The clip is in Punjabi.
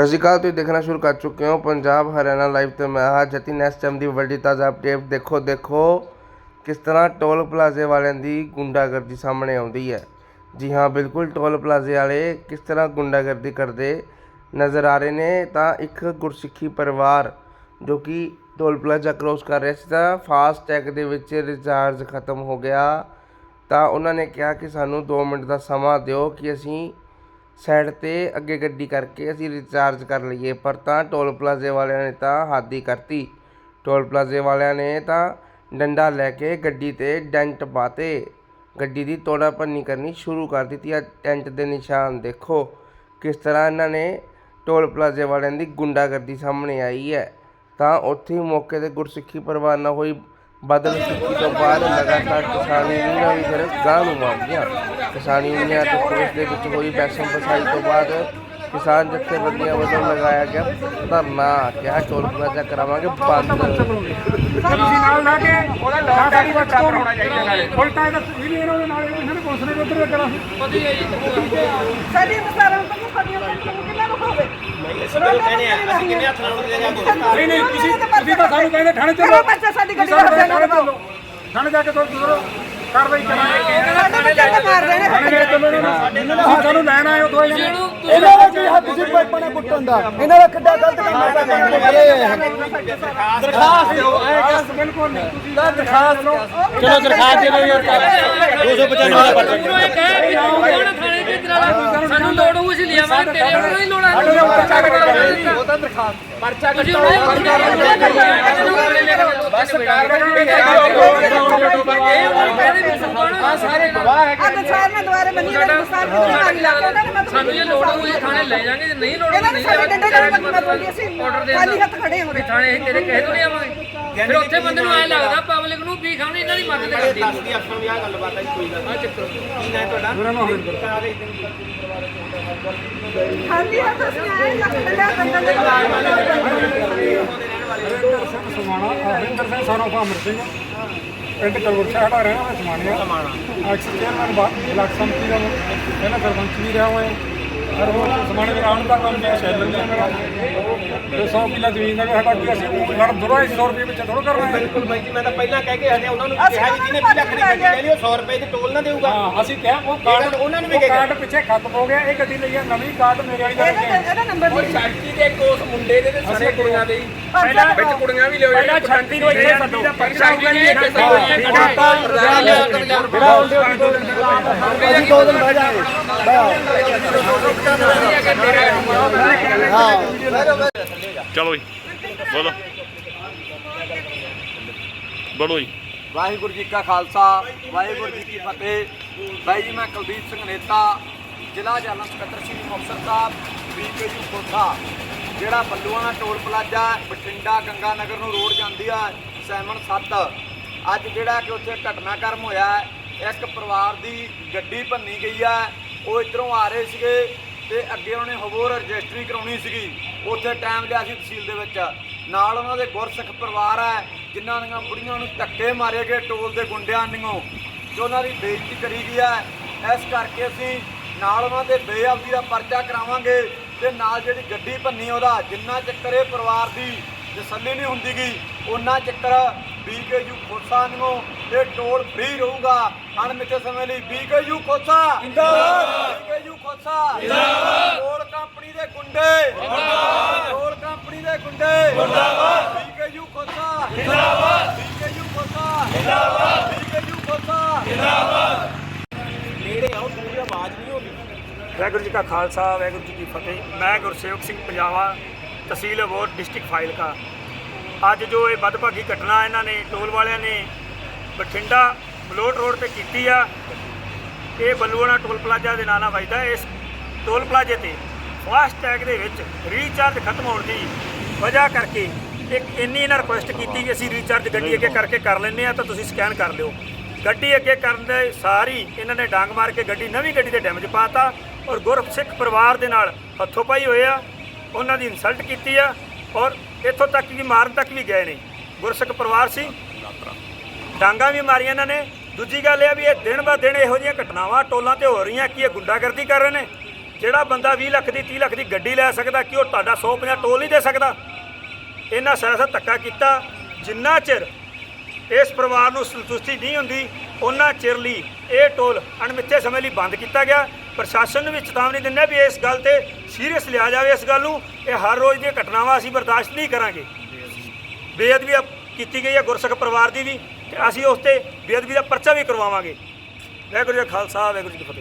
ਸਤਿ ਸ਼੍ਰੀ ਅਕਾਲ, ਤੁਸੀਂ ਦੇਖਣਾ ਸ਼ੁਰੂ ਕਰ ਚੁੱਕੇ ਹੋ ਪੰਜਾਬ ਹਰਿਆਣਾ ਲਾਈਵ ਤੇ ਮੈਂ ਹਾਂ ਜਤਿਨ ਇਸ ਟਾਈਮ ਦੀ ਵੱਡੀ ਤਾਜ਼ਾ ਅਪਡੇਟ ਦੇਖੋ ਦੇਖੋ ਕਿਸ ਤਰ੍ਹਾਂ ਟੋਲ ਪਲਾਜ਼ੇ ਵਾਲਿਆਂ ਦੀ ਗੁੰਡਾਗਰਦੀ ਸਾਹਮਣੇ ਆਉਂਦੀ ਹੈ। ਜੀ ਹਾਂ, ਬਿਲਕੁਲ ਟੋਲ ਪਲਾਜ਼ੇ ਵਾਲੇ ਕਿਸ ਤਰ੍ਹਾਂ ਗੁੰਡਾਗਰਦੀ ਕਰਦੇ ਨਜ਼ਰ ਆ ਰਹੇ ਨੇ, ਤਾਂ ਇੱਕ ਗੁਰਸਿੱਖੀ ਪਰਿਵਾਰ ਜੋ ਕਿ ਟੋਲ ਪਲਾਜ਼ਾ ਕ੍ਰੋਸ ਕਰ ਰਿਹਾ ਸੀ, ਤਾਂ ਫਾਸਟ ਟੈਗ ਦੇ ਵਿੱਚ ਰਿਚਾਰਜ ਖਤਮ ਹੋ ਗਿਆ। ਤਾਂ ਉਹਨਾਂ ਨੇ ਕਿਹਾ ਕਿ ਸਾਨੂੰ 2 ਮਿੰਟ ਦਾ ਸਮਾਂ ਦਿਓ ਕਿ ਅਸੀਂ ਸਾਈਡ ਤੇ ਅੱਗੇ ਗੱਡੀ ਕਰਕੇ ਅਸੀਂ ਰਿਚਾਰਜ ਕਰ ਲਈਏ। ਪਰ ਤਾਂ ਟੋਲ ਪਲਾਜ਼ੇ ਵਾਲਿਆਂ ਨੇ ਤਾਂ ਹੱਦ ਹੀ ਕਰਤੀ। ਟੋਲ ਪਲਾਜ਼ੇ ਵਾਲਿਆਂ ਨੇ ਤਾਂ ਡੰਡਾ ਲੈ ਕੇ ਗੱਡੀ ਤੇ ਡੈਂਟ ਪਾਤੇ। ਗੱਡੀ ਦੀ ਤੋੜਾ ਭੰਨੀ ਕਰਨੀ ਸ਼ੁਰੂ ਕਰ ਦਿੱਤੀ। ਆ ਟੈਂਟ ਦੇ ਨਿਸ਼ਾਨ ਦੇਖੋ। ਕਿਸ ਤਰ੍ਹਾਂ ਇਹਨਾਂ ਨੇ ਟੋਲ ਪਲਾਜ਼ੇ ਵਾਲਿਆਂ ਦੀ ਗੁੰਡਾਗਰਦੀ ਸਾਹਮਣੇ ਆਈ ਹੈ। ਤਾਂ ਉੱਥੇ ਹੀ ਮੌਕੇ ਤੇ ਗੁਰਸਿੱਖੀ ਪਰਿਵਾਰ ਨਾਲ ਹੋਈ ਬਦਲ ਸਿੱਖੀ ਤੋਂ ਬਾਅਦ ਲਗਾਤਾਰ ਕਿਸਾਨੀ ਯੂਨੀਅਨਾਂ ਵੀ ਫਿਰ ਗਾਂਹ ਨੂੰ ਆ ਗਈਆਂ ਕਿਸਾਨੀ ਯੂਨੀਅਨਾਂ ਤੇ ਪੁਲਿਸ ਦੇ ਵਿੱਚ ਹੋਈ ਬੈਸਮ ਫਸਾਈ ਤੋਂ ਬਾਅਦ ਕਿਸਾਨ ਜਥੇਬੰਦੀਆਂ ਵੱਲੋਂ ਲਗਾਇਆ ਗਿਆ ਧਰਨਾ ਕਿਹਾ ਟੋਲ ਪਲਾਜ਼ਾ ਕਰਾਵਾਂਗੇ ਬੰਦ। ਤੁਸੀਂ ਨਾਲ ਲਾ ਕੇ ਉਹਦਾ ਲੋਕ ਸਾਡੀ ਦਾ ਬਰਾਬਰ ਹੋਣਾ ਚਾਹੀਦਾ ਨਾਲੇ ਉਲਟਾ ਇਹਦਾ ਇਹ ਵੀ ਇਹਨਾਂ ਦੇ ਨਾਲ ਇਹਨਾਂ ਨੇ ਪੁਲਿਸ ਨੇ ਉੱਧਰ ਕਰਾ ਸਾਡੀ ਮਸਾਰਾਂ ਤੋਂ ਸਾਡੀਆਂ ਤੋਂ ਕਿੰਨਾ ਨੂੰ ਹੋਵੇ ਨਹੀਂ ਨਹੀਂ ਤੁਸੀਂ ਤੁਸੀਂ ਤਾਂ ਸਾਨੂੰ ਕਹਿੰਦੇ ਥਾਣੇ ਚਲੋ। ਥਾਣੇ ਜਾ ਕੇ ਤੁਹਾਨੂੰ ਕਾਰਵਾਈ ਕਰਾਂਗੇ ਸਾਡੇ ਬੱਚੇ ਤਾਂ ਮਾਰ ਰਹੇ ਨੇ ਥਾਣੇ ਜਾ ਕੇ ਚਲੋ ਇਹਨਾਂ ਨੂੰ ਤੁਸੀਂ ਸਾਨੂੰ ਲੈਣ ਆਏ ਹੋ ਦੋ ਜਣੇ ਇਹਨਾਂ ਦਾ ਕੀ ਹੱਥ ਸੀ ਨਾਲ ਕੁੱਟਣ ਦਾ ਇਹਨਾਂ ਦਾ ਕਿੱਡਾ ਗਲਤ ਕੰਮ ਹੈ ਦਰਖਾਸਤ ਦਿਓ ਐ ਕਿ ਬਿਲਕੁਲ ਨਹੀਂ ਤੁਸੀਂ ਦਰਖਾਸਤ ਚਲੋ ਦਰਖਾਸਤ ਦੇ ਦਿਓ ਯਾਰ 295 ਦਾ ਪਰਚਾ। ਸਾਨੂੰ ਲੋੜ ਹੋਊ ਅਸੀਂ ਲਿਆਵਾਂਗੇ ਤੇਰੇ ਕੋਲ ਨਹੀਂ ਲੋੜ ਸਾਡੇ ਦੇ ਉੱਤੇ ਚੱਕ ਕੇ ਉਹ ਤਾਂ ਦਰਖਾਸਤ। ਪਰਚਾ ਹੁਣ ਬਸ ਕਾਰਵਾਈ ਹੈ ਅੱਜ ਸਾਰ ਮੈਂ ਦੁਆਰੇ ਬੰਨੀ ਹੋਈ ਮਸਾਰ ਕਿੱਥੇ ਆ ਗਈ ਲਾ ਕੇ ਉਹਨਾਂ ਨੇ ਮੈਂ ਸਾਨੂੰ ਜੇ ਲੋੜ ਇਹ ਥਾਣੇ ਲੈ ਜਾਾਂਗੇ ਜੇ ਨਹੀਂ ਲੋੜ ਇਹਨਾਂ ਨੇ ਨਹੀਂ ਸਾਡੇ ਡੰਡੇ ਨਾਲ। ਮਤਲਬ ਬੋਲੀ ਅਸੀਂ Order ਦੇ ਖਾਲੀ। ਹੱਥ ਖੜੇ ਹੋ ਵੀ ਥਾਣੇ ਇਹ ਤੇਰੇ ਕਹੇ ਤੋਂ ਨਹੀਂ ਆਵਾਂਗੇ ਫਿਰ ਉੱਥੇ ਬੰਦੇ ਨੂੰ ਐ ਲੱਗਦਾ ਪਬਲਿਕ ਨੂੰ ਵੀ ਖਾਣੀ ਇਹਨਾਂ ਦੀ ਮਦਦ ਕਰਦੀ ਹੈ ਦੱਸਦੀ ਅਫਸਰ ਵੀ ਆ ਗੱਲਬਾਤ ਹੈ ਕੋਈ ਗੱਲ ਆ ਚੱਕਰ ਕੀ ਨਾ ਤੁਹਾਡਾ ਉਹਨਾਂ ਨੂੰ ਹੋਣ ਖਾਲੀ ਹੱਥ ਅਸੀਂ ਆਏ ਡੰਡਾ ਕੰਨਾਂ ਦੇ ਹਰਿੰਦਰ ਸਿੰਘ ਸਮਾਣਾ ਹਰਿੰਦਰ ਸਿੰਘ ਸਾਨੂੰ ਅਮਰ ਸਿੰਘ ਪਿੰਡ ਕਲਵਰ ਸਾਡਾ ਰਹਿਣਾ ਮੈਂ ਸਮਾਣਾ ਐਕਸ ਚੇਅਰਮੈਨ ਬਲਾਕ ਸੰਮਤੀ ਦਾ ਪਹਿਲਾਂ ਸਰਪੰਚ ਵੀ ਰਿਹਾ ਹੋਇਆ। ਹਰ ਸਮਾਣੇ ਦੇ ਆਉਣ ਦਾ ਕੰਮ ਜਿਹਾ ਸ਼ੈਲਰ ਦਾ ਮੇਰਾ ਤੇ 100 ਕਿੱਲਾ ਜ਼ਮੀਨ ਦਾ ਸਾਡਾ ਕੋਈ ਅਸੀਂ ਲੜ ਦੁਰਾ 100 ਰੁਪਏ ਵਿੱਚ ਥੋੜਾ ਕਰਨਾ ਹੈ ਬਿਲਕੁਲ ਬਾਈ ਜੀ ਮੈਂ ਤਾਂ ਪਹਿਲਾਂ ਕਹਿ ਕੇ ਹਟਿਆ ਉਹਨਾਂ ਨੂੰ ਕਿਹਾ ਜੀ ਜਿਹਨੇ 20 ਲੱਖ ਦੀ ਗੱਡੀ ਲੈ ਲਈ ਉਹ 100 ਰੁਪਏ ਦੀ ਟੋਲ ਨਾ ਦੇਊਗਾ ਹਾਂ ਅਸੀਂ ਕਿਹਾ ਉਹ ਕਾਰਡ ਉਹਨਾਂ ਨੂੰ ਵੀ ਉਹ ਕਿਹਾ। ਕਾਰਡ ਪਿੱਛੇ ਖਤਮ ਹੋ ਗਿਆ ਇਹ ਗੱਡੀ ਲਈ ਆ ਨਵੀਂ ਕਾਰਡ ਮੇਰੇ ਵਾਲੀ ਦਾ ਇਹਦਾ ਨੰਬਰ ਨਹੀਂ ਸਾਡੀ ਦੇ ਕੋਸ ਮੁੰਡੇ ਦੇ ਤੇ ਸਾਰੇ ਕੁੜੀਆਂ ਦੇ ਪਹਿਲਾਂ ਵਿੱਚ ਕੁੜੀਆਂ ਵੀ ਲਿਓ ਪਹਿਲਾਂ ਛੱਡੀ ਨੂੰ ਇੱਥੇ ਸੱਦੋ ਪਰਚਾ ਵੀ ਨਹੀਂ ਇੱਕ ਸੌ ਅਸੀਂ ਦੋ ਦਿਨ ਬਹਿ ਜਾਾਂਗੇ ਚਲੋ ਜੀ ਬੋਲੋ। ਬੋਲੋ ਜੀ। ਵਾਹਿਗੁਰੂ ਜੀ ਕਾ ਖਾਲਸਾ ਵਾਹਿਗੁਰੂ ਜੀ ਕੀ ਫਤਿਹ। ਬਾਈ ਜੀ ਮੈਂ ਕੁਲਦੀਪ ਸਿੰਘ ਨੇਤਾ ਜ਼ਿਲ੍ਹਾ ਜਨਰਲ ਸਕੱਤਰ ਸ੍ਰੀ ਮੁਕਤਸਰ ਸਾਹਿਬ ਬੀਕੇਯੂ ਕੋਠਾ ਜਿਹੜਾ ਬੱਲੂਆਣਾ ਟੋਲ ਪਲਾਜ਼ਾ ਬਠਿੰਡਾ ਗੰਗਾ ਨਗਰ ਨੂੰ ਰੋਡ ਜਾਂਦੀ ਆ ਸੈਮਨ 7 ਅੱਜ ਜਿਹੜਾ ਕਿ ਉੱਥੇ ਘਟਨਾਕ੍ਰਮ ਹੋਇਆ ਹੈ, ਇੱਕ ਪਰਿਵਾਰ ਦੀ ਗੱਡੀ ਭੰਨੀ ਗਈ ਆ, ਉਹ ਇਧਰੋਂ ਆ ਰਹੇ ਸੀਗੇ ਤੇ ਅੱਗੇ ਉਹਨੇ ਹੋਰ ਰਜਿਸਟਰੀ ਕਰਾਉਣੀ ਸੀਗੀ। ਉੱਥੇ ਟਾਈਮ ਲਿਆ ਸੀ ਤਹਿਸੀਲ ਦੇ ਵਿੱਚ। ਨਾਲ ਉਹਨਾਂ ਦੇ ਗੁਰਸਿੱਖ ਪਰਿਵਾਰ ਹੈ ਜਿਨ੍ਹਾਂ ਦੀਆਂ ਬੁੜੀਆਂ ਨੂੰ ਧੱਕੇ ਮਾਰੇ ਗਏ ਟੋਲ ਦੇ ਗੁੰਡਿਆਂ ਨਿਓ ਜੋ ਉਹਨਾਂ ਦੀ ਬੇਇੱਜ਼ਤੀ ਕਰੀ ਗਈ ਹੈ ਇਸ ਕਰਕੇ ਅਸੀਂ ਨਾਲ ਉਹਨਾਂ ਦੇ ਬੇਅਬਦੀ ਦਾ ਪਰਚਾ ਕਰਾਵਾਂਗੇ ਤੇ ਨਾਲ ਜਿਹੜੀ ਗੱਡੀ ਭੰਨੀ ਉਹਦਾ, ਜਿੰਨਾ ਚੱਕਰ ਇਹ ਪਰਿਵਾਰ ਦੀ ਤਸੱਲੀ ਨਹੀਂ ਹੁੰਦੀ ਗੀ, ਉਹਨਾਂ ਚੱਕਰ ਬੀਕੇਯੂ ਖੋਸਾ ਨਿਓ ਇਹ ਟੋਲ ਫ੍ਰੀ ਰਹੂਗਾ। ਅਣਮਿੱਥੇ ਸਮੇਂ ਲਈ ਬੀਕੇਯੂ ਖੋਸਾ। ਜਿੰਦਾਬਾਦ। ਬੀਕੇਯੂ ਖੋਸਾ। ਜਿੰਦਾਬਾਦ। ਟੋਲ ਕੰਪਨੀ ਦੇ ਗੁੰਡੇ। ਜਿੰਦਾਬਾਦ। ਟੋਲ ਕੰਪਨੀ ਦੇ ਗੁੰਡੇ। ਜਿੰਦਾਬਾਦ। ਬੀਕੇਯੂ ਖੋਸਾ। ਜਿੰਦਾਬਾਦ। ਬੀਕੇਯੂ ਖੋਸਾ। ਜਿੰਦਾਬਾਦ। ਬੀਕੇਯੂ ਖੋਸਾ। ਨੇੜੇ ਆਓ ਥੋੜੀ ਆਵਾਜ਼ ਨਹੀਂ ਹੋਗੀ। ਵਾਹਿਗੁਰੂ ਜੀ ਕਾ ਖਾਲਸਾ ਵਾਹਿਗੁਰੂ ਜੀ ਕੀ ਫਤਿਹ। ਮੈਂ ਗੁਰਸੇਵਕ ਸਿੰਘ ਪੰਜਾਬਾ ਤਹਿਸੀਲ ਅਬੋਹਰ ਡਿਸਟ੍ਰਿਕਟ ਫਾਜ਼ਿਲਕਾ। ਅੱਜ ਜੋ ਇਹ ਵੱਧਭਾਗੀ ਘਟਨਾ ਇਹਨਾਂ ਨੇ, ਟੋਲ ਵਾਲਿਆਂ ਨੇ ਬਠਿੰਡਾ ਮਲੋਟ ਰੋਡ ਤੇ ਕੀਤੀ ਆ, ਇਹ ਬੱਲੂਆਣਾ ਟੋਲ ਪਲਾਜ਼ਾ ਦੇ ਨਾਂ ਨਾਲ ਵੱਜਦਾ ਇਸ ਟੋਲ ਪਲਾਜ਼ੇ ਤੇ ਫਾਸਟ ਟੈਗ ਦੇ ਵਿੱਚ ਰੀਚਾਰਜ ਖਤਮ ਹੋਣ ਦੀ ਵਜ੍ਹਾ ਕਰਕੇ ਇੱਕ ਇੰਨੀ ਇਹਨਾਂ ਰਿਕੁਐਸਟ ਕੀਤੀ ਕਿ ਅਸੀਂ ਰੀਚਾਰਜ ਗੱਡੀ ਅੱਗੇ ਕਰਕੇ ਕਰ ਲੈਂਦੇ ਆ ਤਾਂ ਤੁਸੀਂ ਸਕੈਨ ਕਰ ਲਿਓ। ਗੱਡੀ ਅੱਗੇ ਕਰਨ ਦੇ ਸਾਰੀ ਇਹਨਾਂ ਨੇ ਡਾਂਗ ਮਾਰ ਕੇ ਗੱਡੀ, ਨਵੀਂ ਗੱਡੀ ਤੇ ਡੈਮੇਜ ਪਾਤਾ ਔਰ ਗੁਰਸਿੱਖ ਪਰਿਵਾਰ ਦੇ ਨਾਲ ਹੱਥੋਂ ਪਾਈ ਹੋਏ ਆ। ਉਹਨਾਂ ਦੀ ਇਨਸਲਟ ਕੀਤੀ ਆ ਔਰ ਇੱਥੋਂ ਤੱਕ ਕਿ ਮਾਰਨ ਤੱਕ ਵੀ ਗਏ ਨੇ। ਗੁਰਸਿੱਖ ਪਰਿਵਾਰ ਸੀ। ਡਾਂਗਾ ਵੀ ਮਾਰੀਆਂ ਇਹਨਾਂ ਨੇ। ਦੂਜੀ ਗੱਲ ਇਹ ਆ ਵੀ ਇਹ ਦਿਨ ਬਾ ਦਿਨ ਇਹੋ ਜਿਹੀਆਂ ਘਟਨਾਵਾਂ ਟੋਲਾਂ ਤੇ ਹੋ ਰਹੀਆਂ ਕੀ ਇਹ ਗੁੰਡਾਗਰਦੀ ਕਰ ਰਹੇ ਨੇ। ਜਿਹੜਾ ਬੰਦਾ 20 ਲੱਖ ਦੀ 30 ਲੱਖ ਦੀ ਗੱਡੀ ਲੈ ਸਕਦਾ ਕਿ ਉਹ ਤੁਹਾਡਾ 150 ਟੋਲ ਨਹੀਂ ਦੇ ਸਕਦਾ। ਇਹਨਾਂ ਸਿਆਸਤ ਧੱਕਾ ਕੀਤਾ। ਜਿੰਨਾ ਚਿਰ ਇਸ ਪਰਿਵਾਰ ਨੂੰ ਸੰਤੁਸ਼ਟੀ ਨਹੀਂ ਹੁੰਦੀ, ਉਹਨਾਂ ਚਿਰ ਲਈ ਇਹ ਟੋਲ ਅਣਮਿੱਥੇ ਸਮੇਂ ਲਈ ਬੰਦ ਕੀਤਾ ਗਿਆ। ਪ੍ਰਸ਼ਾਸਨ ਨੂੰ ਵੀ ਚੇਤਾਵਨੀ ਦਿੰਦੇ ਹਾਂ ਵੀ ਇਸ ਗੱਲ ਤੇ ਸੀਰੀਅਸ ਲਿਆ ਜਾਵੇ ਇਸ ਗੱਲ ਨੂੰ। ਇਹ ਹਰ ਰੋਜ਼ ਦੀਆਂ ਘਟਨਾਵਾਂ ਅਸੀਂ ਬਰਦਾਸ਼ਤ ਨਹੀਂ ਕਰਾਂਗੇ। ਬੇਅਦਬੀ ਕੀਤੀ ਗਈ ਹੈ ਗੁਰਸਿੱਖ ਪਰਿਵਾਰ ਦੀ ਵੀ, ਤੇ ਅਸੀਂ ਉਸ ਤੇ ਬੇਅਦਬੀ ਦਾ ਪਰਚਾ ਵੀ ਕਰਵਾਵਾਂਗੇ। ਵਾਹਿਗੁਰੂ ਜੀ ਖਾਲਸਾ, ਵਾਹਿਗੁਰੂ ਜੀ ਫਤਿਹ।